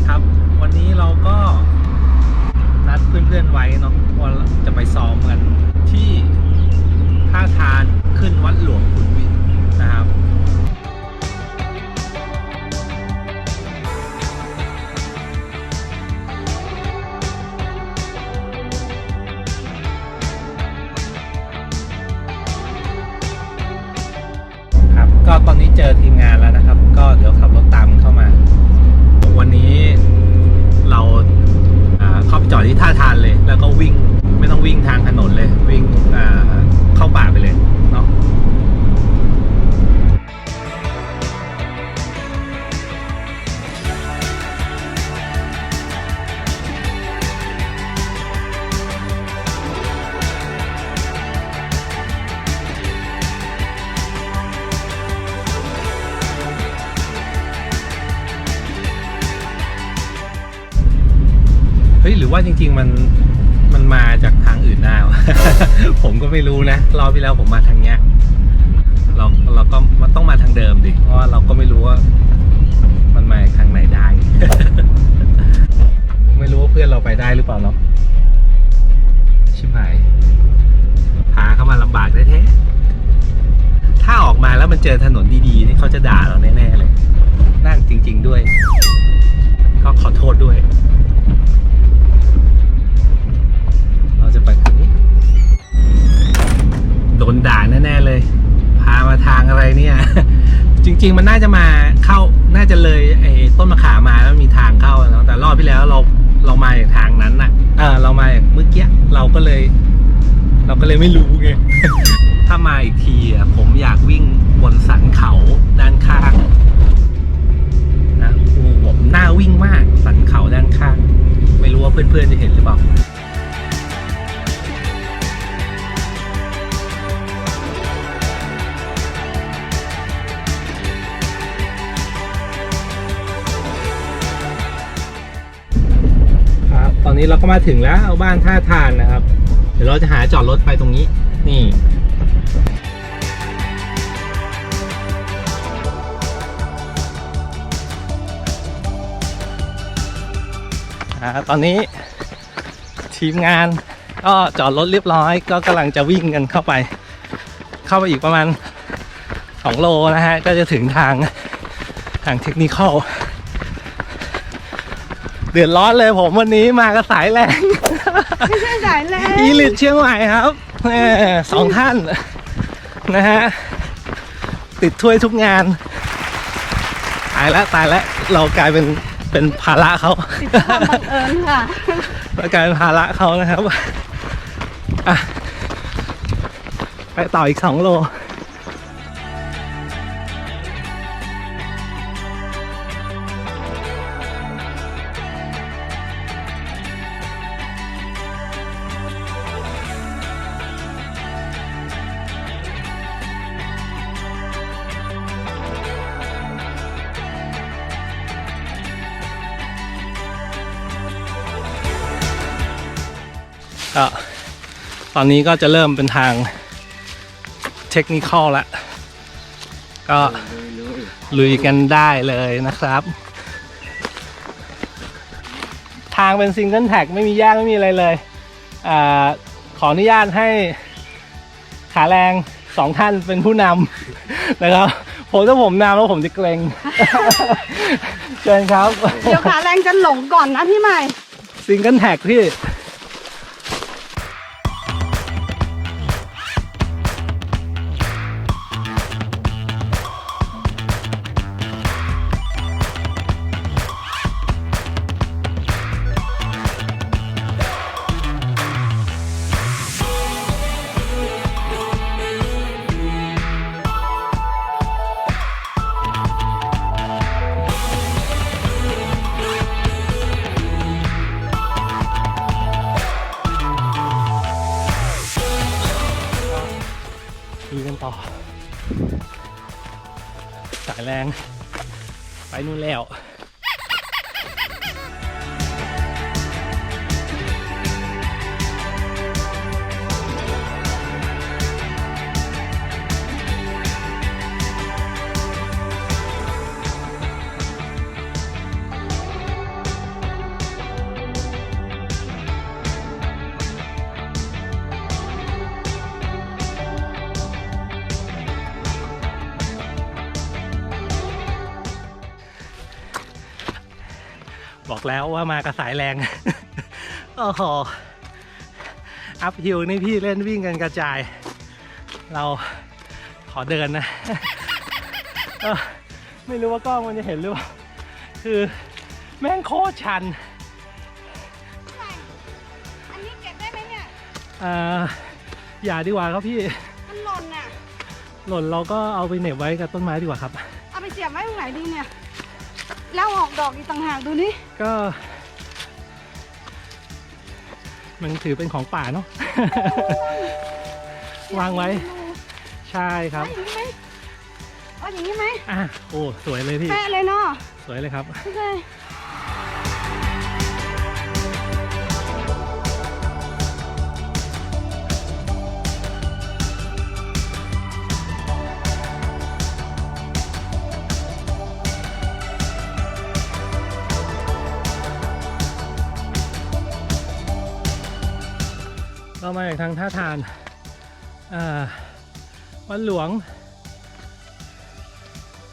ดีครับ วันนี้เราก็นัดเพื่อนๆไว้เนาะว่าจะไปซ้อมกันที่ท่าทานขึ้นวัดหลวงขุนวินนะครับครับก็ตอนนี้เจอทีมงานแล้วนะครับ ก็เดี๋ยวขับรถตามเข้ามา วันนี้เราอ่าเข้าไป จอดที่ท่าทานเลย แล้วก็วิ่งไม่ต้องวิ่งทางถนนเลย วิ่งเข้าป่าไปเลยเนาะ รือว่าจริง ๆ มันมันมาจากทางอื่นได้วะผมก็ไม่รู้นะรอบที่แล้วผมมาทางเนี้ยเราเราก็มันต้องมาทางเดิมดิเพราะว่าเราก็ไม่รู้ว่า มันมาทางไหนได้ ไม่รู้ว่าเพื่อนเราไปได้หรือเปล่าเนาะชิบหายพาเข้ามาลำบากแท้ๆถ้าออกมาแล้วมันเจอถนนดีๆนี่เขาจะด่าเราแน่ๆเลยนั่นจริง ๆด้วย ก็ขอโทษ จริงๆมันน่าจะมาเข้าน่าจะเลยไอ้ต้นมะขามมาแล้วมีทางเข้าเนาะแต่รอบที่แล้วเราเรามาจากทางนั้นน่ะเออเรามาจากเมื่อกี้เราก็เลย เราก็เลยไม่รู้ไง ถ้ามาอีกทีอะผมอยากวิ่งบนสันเขาด้านข้างนะโอ้ผมน่าวิ่งมากสันเขาด้านข้าง ไม่รู้ว่าเพื่อนๆจะเห็นหรือเปล่า นี้เราก็มาถึงแล้วบ้านท่าทานนะครับ เดี๋ยวเราจะหาจอดรถไปตรงนี้ นี่อตอนนี้ทีมงานก็จอดรถเรียบร้อย ก็กำลังจะวิ่งกันเข้าไป เข้าไปอีกประมาณ 2 โลนะฮะ ก็จะถึงทางทางเทคนิคอล เดือดร้อนเลยผมวันนี้มากับสายแรง ไม่ใช่สายแรงอีลิทเชียงใหม่ครับแหม่สองท่านนะฮะติดถ้วยทุกงาน ตายแล้วตายแล้วเรากลายเป็นเป็นภาระเขาติดความบังเอิญค่ะเรากลายเป็นภาระเขานะครับอะไปต่ออีกสองโล ก็ตอนนี้ก็จะเริ่มเป็นทางเทคนิคอลแล้วก็ลุยกันได้เลยนะครับ ทางเป็นซิงเกิลแท็กไม่มียากไม่มีอะไรเลยอาขออนุญาตให้ขาแรงสองท่านเป็นผู้นำนะครับ ผมถ้าผมนำแล้วผมจะเกรงเชิญครับ เดี๋ยวขาแรงจะหลงก่อนนะพี่ใหม่ ซิงเกิลแท็กพี่ นู่นแล้ว บอกแล้วว่ามากระสายแรง โอ้โห อัพฮิลนี่พี่เล่นวิ่งกันกระจาย เราขอเดินนะเออไม่รู้ว่ากล้องมันจะเห็นหรือเปล่า คือแม่งโคตรชันพี่ใหม่อันนี้เก็บได้ไหมเนี่ยอ่าอย่าดีกว่าครับพี่ มันหล่นน่ะ หล่นเราก็เอาไปเหน็บไว้กับต้นไม้ดีกว่าครับ เอาไปเสียบไว้ตรงไหนดีเนี่ย แล้วออกดอกอีกต่างหากดูนี่ก็ มันถือเป็นของป่าเนาะ วางไว้ ใช่ครับ เอาอย่างนี้ไหมเอาอย่างนี้ไหมอะโอ้ สวยเลยพี่ แปะเลยเนาะสวยเลยครับโอเค เรามาจากทางท่าทานอ่าวัดหลวง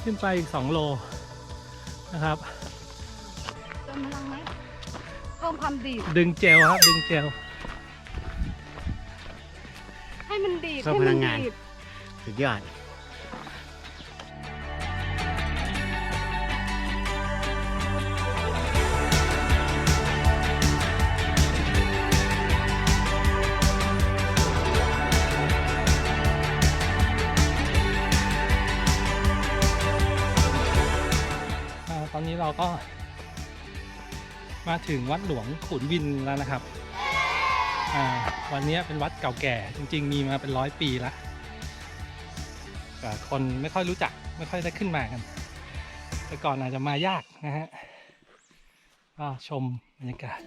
ขึ้นไปอีก 2 โลนะครับเติมพลังไหมเพิ่มความดีดดึงเจลครับดึงเจลให้มันดีดเพิ่มให้พลัมังงานดีด สุดยอด อ่าตอนนี้เราก็มาถึงวัดหลวงขุนวินแล้วนะครับ วันนี้เป็นวัดเก่าแก่จริง ๆ มีมาเป็นร้อยปีละแต่คนไม่ค่อยรู้จักไม่ค่อยได้ขึ้นมากัน แต่ก่อนอาจจะมายากนะฮะก็ชมบรรยากาศ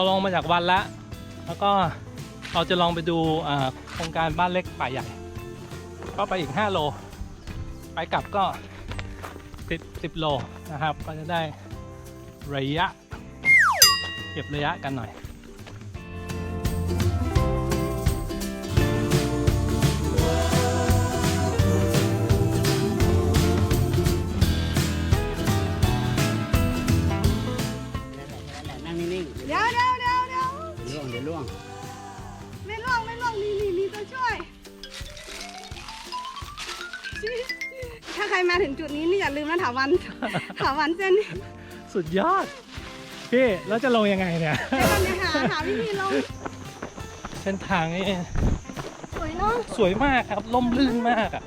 เราลงมาจากวันละ แล้วก็เราจะลองไปดูโครงการบ้านเล็กป่าใหญ่ ก็ไปอีก 5 โล ไปกลับก็10 10โลนะครับ ก็จะได้ระยะ เก็บระยะกันหน่อย ใครมาถึงจุดนี้นี่อย่าลืมนะถาวัน ถาวันเส้นนี้สุดยอด พี่ แล้วจะลงยังไงเนี่ยเดี๋ยวก่อนเดี๋ยวหาหาวิธีลงเส้นทางนี่สวยเนาะสวยมากครับล่มลื่นมากอะ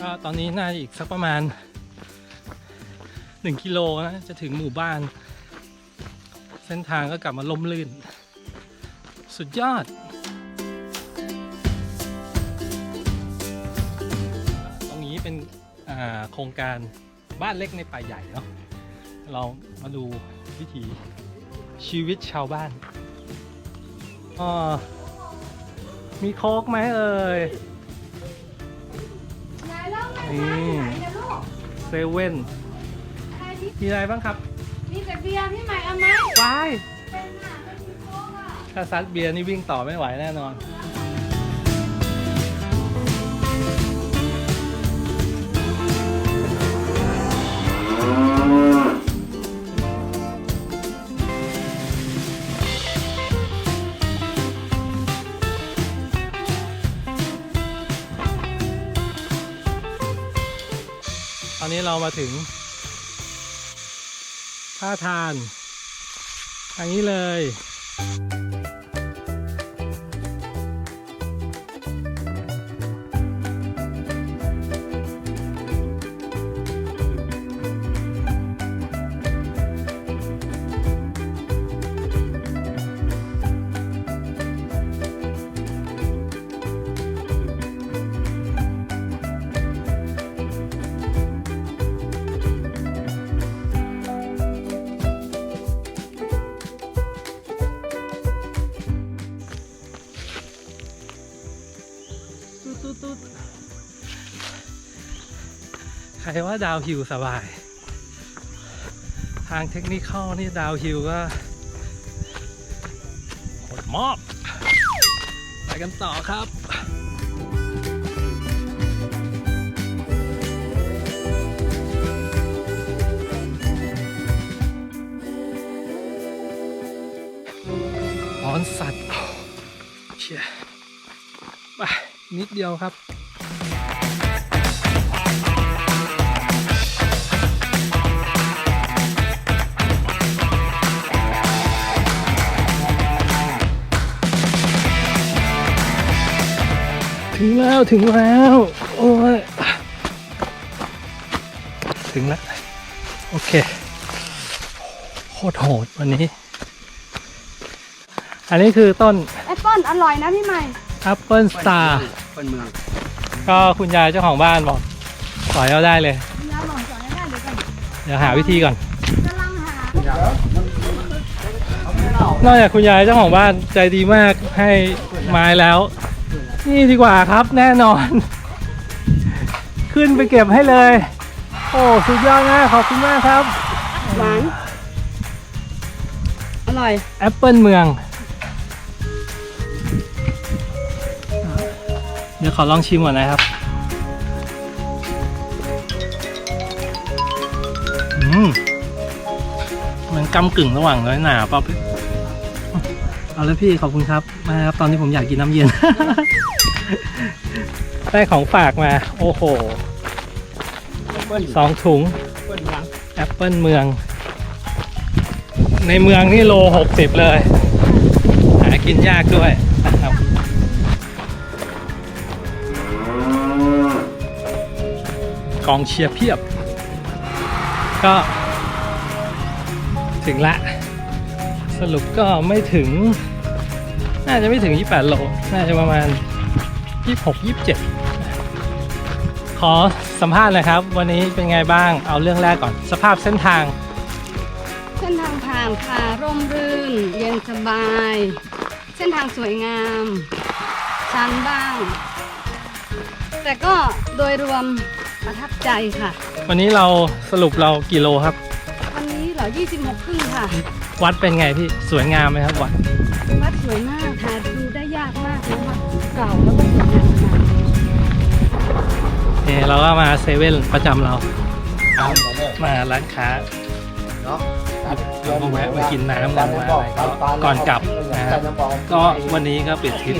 ก็ตอนนี้น่าจะอีกสักประมาณ 1กิโลนะจะถึงหมู่บ้าน เส้นทางก็กลับมาล่มลื่น สุดยอดตรงนี้เป็นอ่าโครงการบ้านเล็กในป่าใหญ่เนาะเรามาดูวิถีชีวิตชาวบ้านอ๋อมีโค้กไหมเอ่ยไหนเล่าไหนนี่ไหนเนี่ยลูกเซเว่นอะไรที่ มีอะไรบ้างครับมีแต่เบียร์พี่ใหม่เอาไหมวายเป็นอะเป็นโค้กอะถ้าซัดเบียร์นี่วิ่งต่อไม่ไหวแน่นอน ตอนนี้เรามาถึง ท่าทาน ทางนี้เลย ใครว่าดาวฮิลสบาย ทางเทคนิคข้อนี่ดาวฮิลก็หดมากไปกันต่อครับร้อนสัตว์เชี่ยไปนิดเดียวครับ แล้วถึงแล้ว โอ้ย ถึงแล้ว โอเค โคตรโหดวันนี้ อันนี้คือต้นแอปเปิ้ลอร่อยนะพี่ใหม่ Apple Star คนเมือง ก็คุณยายเจ้าของบ้านบอกสอยเอาได้เลย ยาหลงสอนได้เดี๋ยวก่อนเดี๋ยวหาวิธีก่อน กำลังหา นอกจากคุณยายเจ้าของบ้านใจดีมากให้ไม้แล้ว นี่ดีกว่าครับแน่นอน ขึ้นไปเก็บให้เลย โอ้สุดยอดมากขอบคุณมากครับ หวาน อร่อย แอปเปิลเมือง เดี๋ยวขอลองชิมก่อนนะครับอืมมันกำกึ่งระหว่างน้อยหนาเปล่าพี่เอาเลยพี่ขอบคุณครับมาครับ ตอนนี้ผมอยากกินน้ำเย็น ได้ของฝากมา โอ้โหเปิ้ลสองถุงเปิ้ลเมืองแอปเปิลเมือง ในเมืองนี่โลหกสิบเลย หากินยากด้วยนะครับกองเชียร์เพียบ ก็ ถึงละ สรุปก็ไม่ถึง น่าจะไม่ถึง 28 โล น่าจะประมาณ 26 27ขอสัมภาษณ์หน่อยครับ วันนี้เป็นไงบ้างเอาเรื่องแรกก่อน สภาพเส้นทาง เส้นทางผ่านค่ะร่มรื่น เย็นสบาย เส้นทางสวยงาม ชันบ้าง แต่ก็โดยรวมประทับใจค่ะ วันนี้เราสรุปเรากี่โลครับ วันนี้เหรอ26 ครึ่งค่ะ วัดเป็นไงพี่สวยงามไหมครับวัดวัดสวยมากค่ะ เก่าแล้วก็สวยงามขนาดนี้นี่เราก็มาเซเว่นประจำเรา มาร้านค้าเนาะเราก็แวะมากินน้ำกันมาอะไรก็ก่อนกลับนะฮะก็วันนี้ก็ปิดทริป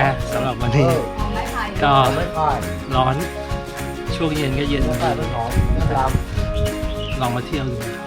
นะสำหรับวันนี้ของไม้ไผ่ก็ไม่ค่อยร้อนช่วงเย็นก็เย็นไม่ค่อยเป็นของน้ำดลองมาเที่ยวดูำ